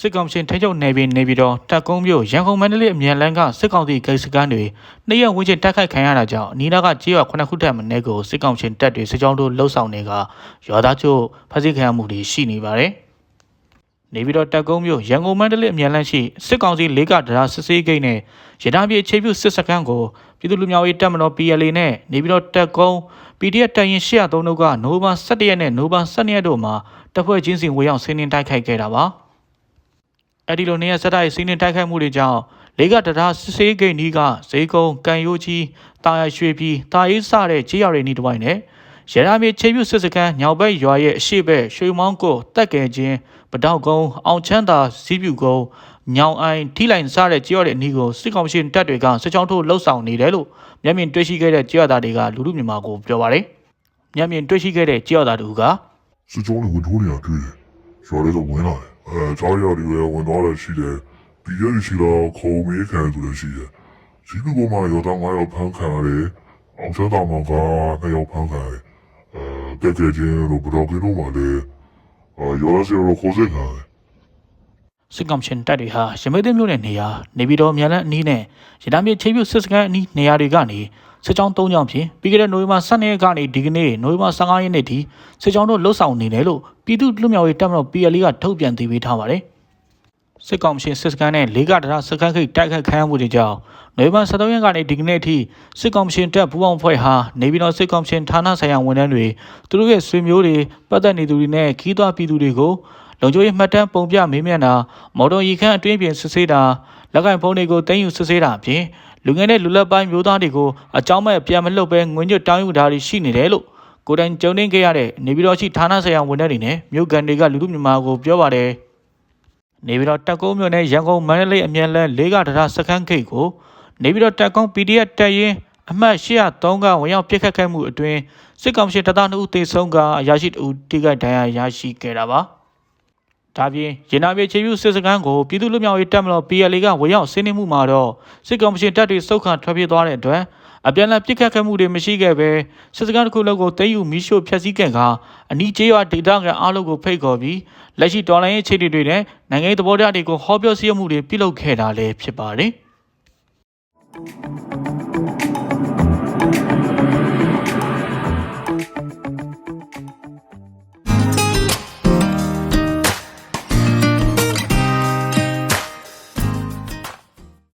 စစ်ကောင်ရှင်ထိန်းချုပ်နေပြီးနေပြီးတော့တက်ကုန်းမြို့ရန်ကုန်မန္တလေးအမြန်လန်းကစစ်ကောင်စီဂိတ်စကန်တွေနှစ်ရက်ဝန်းကျင်တိုက်ခိုက်ခံရတာကြောင့်အနီးနားကကြေးရွာခုနှစ်ခုထက်မနည်းကိုစစ်ကောင်ရှင်တပ်တွေစစ်ကြောင်းတို့လှုပ်ဆောင်တွေကရွာသားချို့ဖမ်းဆီးခံရမှုတွေရှိနေပါတယ်။ နေပြီးတော့တက်ကုန်းမြို့ရန်ကုန်မန္တလေးအမြန်လန်းရှိစစ်ကောင်စီလေးကဒရာစစ်စေးဂိတ်နဲ့ရတနာပြေအခြေပြုစစ်စကန်ကိုပြည်သူ့လူမျိုးရေးတပ်မတော် PLA နဲ့နေပြီးတော့တက်ကုန်း PDF တရင်803တို့ကနိုဝင်ဘာ17ရက်နဲ့နိုဝင်ဘာ12ရက်တို့မှာတပ်ဖွဲ့ချင်းစီဝင်ရောက်ဆင်းနှင်းတိုက်ခိုက်ခဲ့တာပါ။အဲ့ဒီလိုနေရဆက်တိုက်စီးနှင်းတိုက်ခိုက်မှုတွေကြောင့်လေးကတရာစစ်စေးဂိတ်နီးကဈေးကုန်းကန်ယိုးကြီးတာယာရွှေပြည်တာအေးစတဲ့ကြေးရွာတွေနီးတစ်ဝိုင်းနဲ့ ရရမြေချေပြူစစ်စကန်ညောင်ဘက်ရွာရဲ့အရှိဘက်ရွှေမောင်းကိုတက်ကဲချင်းပတောက်ကုန်းအောင်ချမ်းသာစီးပြူကုန်းညောင်အိုင်ထီလိုင်စတဲ့ကြေးရွာတွေအနီးကိုစစ်ကောင်ရှင်တပ်တွေကစစ်ကြောင်းထိုးလှုပ်ဆောင်နေတယ်လို့မျက်မြင်တွေ့ရှိခဲ့တဲ့ကြေးရွာသားတွေကလူလူမြန်မာကိုပြောပါတယ်မျက်မြင်တွေ့ရှိခဲ့တဲ့ကြေးရွာသားတို့ကစစ်ကြောင်းတွေဝင်ထိုးနေတာတွေ့တယ်။ရွာထဲတော့ဝင်လာတယ်။အဲကြားရတွေပဲဝင်သွားတယ်ရှိတယ်။ပြီးရရှိတော့ခုံမေးခံဆိုလည်းရှိတယ်။စီးလူပေါ်မှာရောတော့9ယောက်ဖမ်းခံရတယ်။အောင်ချမ်းသာမှာက2ယောက်ဖမ်းခံရတယ်။ အဲတက်ကြချင်းတို့ဘတော်ကင်းတို့မှာလည်းအဲရောရစီရောခိုးစစ်ခံရတယ်စစ်ကောင်ရှင်တပ်တွေဟာရမေးသိမ်းမြို့နယ်နေရာနေပြည်တော်မြန်လန်းအနီးနဲ့ရတမြေချေပြူစစ်စကန်အနီးနေရာတွေကနေစစ်ကြောင်း၃ကြောင်းဖြင့်ပြီးခဲ့တဲ့နိုဝင်ဘာ12ရက်ကနေဒီကနေ့နိုဝင်ဘာ15ရက်နေ့ထိစစ်ကြောင်းတို့လှုပ်ဆောင်နေတယ်လို့ပြည်သူ့လူမျိုးရေးတပ်မတော် PLA ကထုတ်ပြန်သေးပေးထားပါတယ်။ စစ်ကောင်ရှင်စစ်စကန်နဲ့လေးကတရစကန်ခိတ်တိုက်ခိုက်ခံရမှုတွေကြောင့်နိုဝင်ဘာ13ရက်ကနေဒီကနေ့ထိစစ်ကောင်ရှင်တပ်ပူးပေါင်းဖွဲ့ဟာနေပြည်တော်စစ်ကောင်ရှင်ဌာနဆိုင်ရာဝန်ထမ်းတွေသူတို့ရဲ့ဆွေမျိုးတွေပတ်သက်နေသူတွေနဲ့ခီးသွွားပြည်သူတွေကိုလုံခြုံရေးမှတ်တမ်းပုံပြမေးမြန်းတာမော်တော်ရီခန့်အတွင်းပြင်စစ်ဆေးတာလက်ကင်ဖုန်းတွေကိုတင်ယူစစ်ဆေးတာအပြင်လူငယ်တဲ့လူလက်ပိုင်းမျိုးသားတွေကိုအကြောင်းမဲ့ပြန်မလှုပ်ပဲငွေညွတ်တောင်းယူတာတွေရှိနေတယ်လို့ကိုယ်တိုင်ကြုံနေခဲ့ရတဲ့နေပြည်တော်ရှိဌာနဆိုင်ရာဝန်ထမ်းတွေနဲ့မြို့ကန်တွေကလူလူမြန်မာကိုပြောပါတယ် နေပြည်တော်တက်ကုန်းမြို့နယ်ရန်ကုန်မန္တလေးအမြန်လန်းလေးကတရစခန်းဂိတ်ကိုနေပြည်တော်တက်ကုန်း PDF တက်ရင်အမှတ်803ကဝင်ရောက်ပြစ်ခတ်ခဲ့မှုအတွင်းစစ်ကောင်စီတပ်သား2ဦးသေဆုံးကအရာရှိ2ဦးထိခိုက်ဒဏ်ရာရရှိခဲ့တာပါဒါပြင်ရင်နာမြေချေပြူစစ်စခန်းကိုပြည်သူ့လူမျိုးရေးတပ်မတော် PLA ကဝင်ရောက်ဆင်းနှင်းမှုမှာတော့စစ်ကောင်စီတပ်တွေစုခန့်ထွက်ပြေးသွားတဲ့အတွက် အပြန်အလှန်ပစ်ခတ်ခဲ့မှုတွေမရှိခဲ့ပဲစစ်စခန်းတစ်ခုလုံးကိုသိမ်းယူမိရှို့ဖျက်ဆီးခဲ့ကအနီးကျေးရွာဒေသခံအားလုံးကိုဖိတ်ခေါ်ပြီးလက်ရှိတော်လိုင်းရေးအခြေအနေတွေနဲ့နိုင်ငံရေးသဘောတရားတွေကိုဟောပြောစည်းရုံးမှုတွေပြုလုပ်ခဲ့တာလည်းဖြစ်ပါတယ်